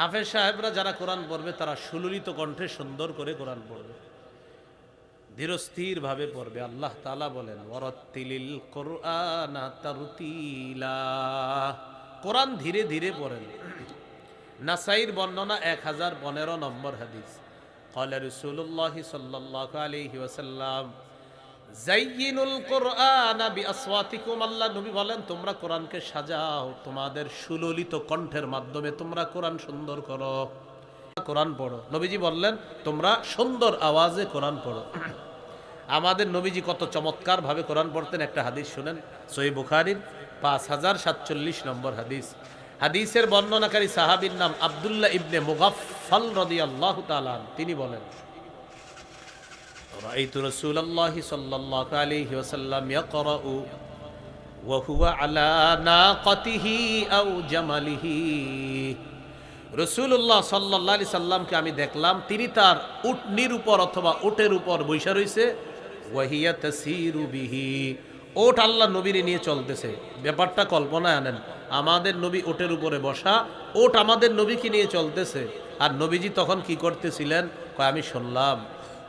হাফেজ সাহেবরা যারা কোরআন পড়বে, তারা সুললিত কণ্ঠে সুন্দর করে কোরআন পড়বে। ধীরস্থিরভাবে পড়বে। আল্লাহ তালা বলেন ওরত্তিলিল কোরআনা কোরআন ধীরে ধীরে পড়েন। নাসাইর বর্ণনা এক হাজার পনেরো নম্বর হাদিস। কলের রসুল্লাহ সাল্লাহ আলহি ওসাল্লাম জাইয়িনুল কোরআন বিআসওয়াতিকুম, আল্লাহ নবী বলেন, তোমরা কোরআনকে সাজাও, তোমাদের সুললিত কণ্ঠের মাধ্যমে তোমরা কোরআন সুন্দর করো। কোরআন পড়ো। নবীজি বললেন, তোমরা সুন্দর আওয়াজে কোরআন পড়ো। আমাদের নবীজি কত চমৎকার ভাবে কোরআন পড়তেন। একটা হাদিস শুনেন সই বুখারির, পাঁচ হাজার সাতচল্লিশ নম্বর হাদিস। হাদিসের বর্ণনাকারী সাহাবীর নাম আবদুল্লাহ ইবনে মুগাফফাল রাদিয়াল্লাহু তাআলা আনহু। তিনি বলেন رأيت رسول الله صلى الله عليه وسلم يقرأ وهو على ناقته أو جمله রসুল্লাহ সাল্লাহ আলি সাল্লামকে আমি দেখলাম তিনি তার উটনির উপর অথবা উটের উপর বৈশা রয়েছে ওয়াহিয়া তাসিরু বিহি ওট আল্লাহ নবীর নিয়ে চলতেছে ব্যাপারটা কল্পনায় আনেন আমাদের নবী ওটের উপরে বসা ওট আমাদের নবীকে নিয়ে চলতেছে আর নবীজি তখন কি করতেছিলেন কয় আমি শুনলাম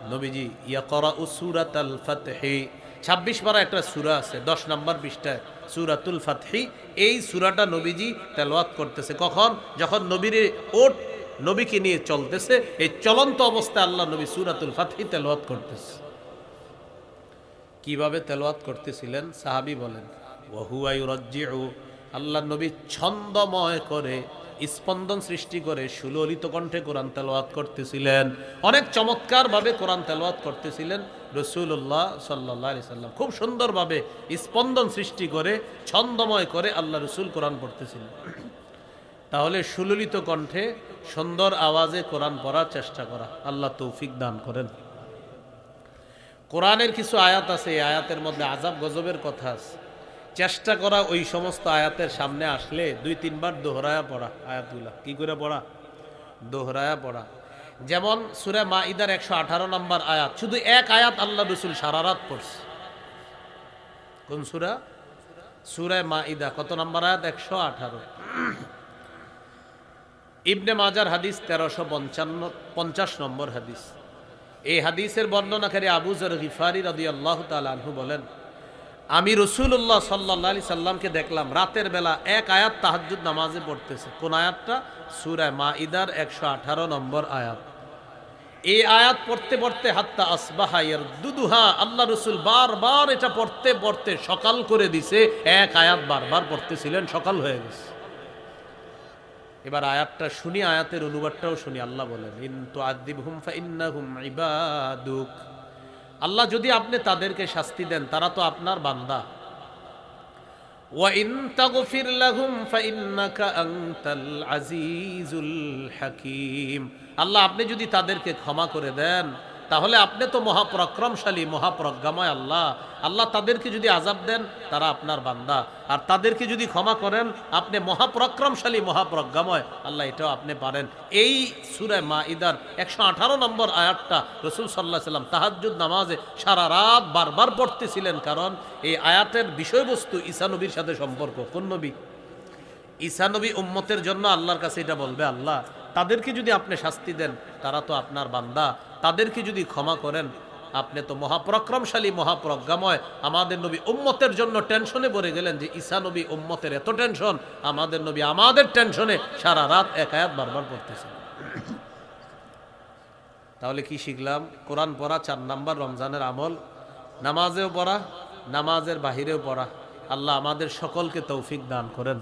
নবীজি ইয়াকরা উসুরাত আল ফাতহি। ছাব্বিশ পারা একটা সুরা আছে, দশ নম্বর পৃষ্ঠায়, সুরাতুল ফাতহি। এই সুরাটা নবীজি তেলাওয়াত করতেছে। কখন? যখন নবীর ওট নবীকে নিয়ে চলতেছে, এই চলন্ত অবস্থায় আল্লাহ নবী সুরাতুল ফাতহি তেলাওয়াত করতেছে। কীভাবে তেলাওয়াত করতেছিলেন? সাহাবি বলেন ওহুয়াই রজ্জিউ আল্লাহ নবী ছন্দময় করে স্পন্দন সৃষ্টি করে সুললিত কণ্ঠে কোরআন তেলাওয়াত করতেছিলেন। অনেক চমৎকারভাবে কোরআন তেলাওয়াত করতেছিলেন রসুল্লাহ সাল্লাহ সাল্লাম। খুব সুন্দরভাবে স্পন্দন সৃষ্টি করে, ছন্দময় করে আল্লাহ রসুল কোরআন পড়তেছিলেন। তাহলে সুললিত কণ্ঠে সুন্দর আওয়াজে কোরআন পড়ার চেষ্টা করা। আল্লাহ তৌফিক দান করেন। কোরআনের কিছু আয়াত আছে, এই আয়াতের মধ্যে আজাব গজবের কথা আছে। চেষ্টা করা ওই সমস্ত আয়াতের সামনে আসলে দুই, তিনবার দোহরায়া পড়া আয়াতগুলা। কি করে পড়া? দোহরায়া পড়া। যেমন সুরে মা ইদার একশো আঠারো নম্বর আয়াত, শুধু এক আয়াত আল্লাহ রসুল সারারাত পড়ছে। কোন সুরা? সুরে মা ইদা কত নম্বর আয়াত? একশো আঠারো। ইবনে মাজার হাদিস তেরোশো পঞ্চান্ন, পঞ্চাশ নম্বর হাদিস। এই হাদিসের বর্ণনাকারী আবু জর গিফারি রদি আল্লাহ আনহু বলেন আমি রসুল্লাহ সাল্লাহ সাল্লামকে দেখলাম, রাতের বেলা এক আয়াত তাহাজ্জুদ নামাজে পড়তেছে। কোন আয়াতটা? সুরায় মা ইদার একশো আঠারো নম্বর আয়াত। এই আয়াত পড়তে পড়তে হাত্তা আসবাহাইয়ের দুদুহা আল্লাহ রসুল বারবার এটা পড়তে পড়তে সকাল করে দিছে, এক আয়াত বারবার পড়তেছিলেন, সকাল হয়ে গেছে। এবার আয়াতটা শুনি, আয়াতের অনুবাদটাও শুনি, আল্লাহ বলেন ইন্তু আদিব হুম হুম ইবাদুক। আল্লাহ যদি আপনি তাদেরকে শাস্তি দেন, তারা তো আপনার বান্দা। আল্লাহ আপনি যদি তাদেরকে ক্ষমা করে দেন তাহলে আপনি তো মহাপরাক্রমশালী মহাপ্রজ্ঞাময় আল্লাহ। আল্লাহ তাদেরকে যদি আজাব দেন, তারা আপনার বান্দা। আর তাদেরকে যদি ক্ষমা করেন, আপনি মহাপরাক্রমশালী মহাপ্রজ্ঞাময় আল্লাহ এটাও আপনি পারেন। এই সুরায় মা ইদার একশো আঠারো নম্বর আয়াতটা রসুল সাল্লাহ সাল্লাম তাহাজ্জুদ নামাজে সারা রাত বারবার পড়তেছিলেন। কারণ এই আয়াতের বিষয়বস্তু ঈসানবীর সাথে সম্পর্ক। কোন নবী? ঈসানবী উম্মতের জন্য আল্লাহর কাছে এটা বলবে, আল্লাহ, তাদেরকে যদি আপনি শাস্তি দেন, তারা তো আপনার বান্দা। তাদেরকে যদি ক্ষমা করেন, আপনি তো মহাপরাক্রমশালী, মহাপ্রজ্ঞাময়। আমাদের নবী উম্মতের জন্য টেনশনে পড়ে গেলেন যে, ঈসা নবী উম্মতের এত টেনশন, আমাদের নবী আমাদের টেনশনে সারা রাত একায়াত বারবার পড়তেছেন। তাহলে কি শিখলাম? কোরআন পড়া চার নাম্বার রমজানের আমল। নামাজেও পড়া, নামাজের বাহিরেও পড়া। আল্লাহ আমাদের সকলকে তৌফিক দান করেন।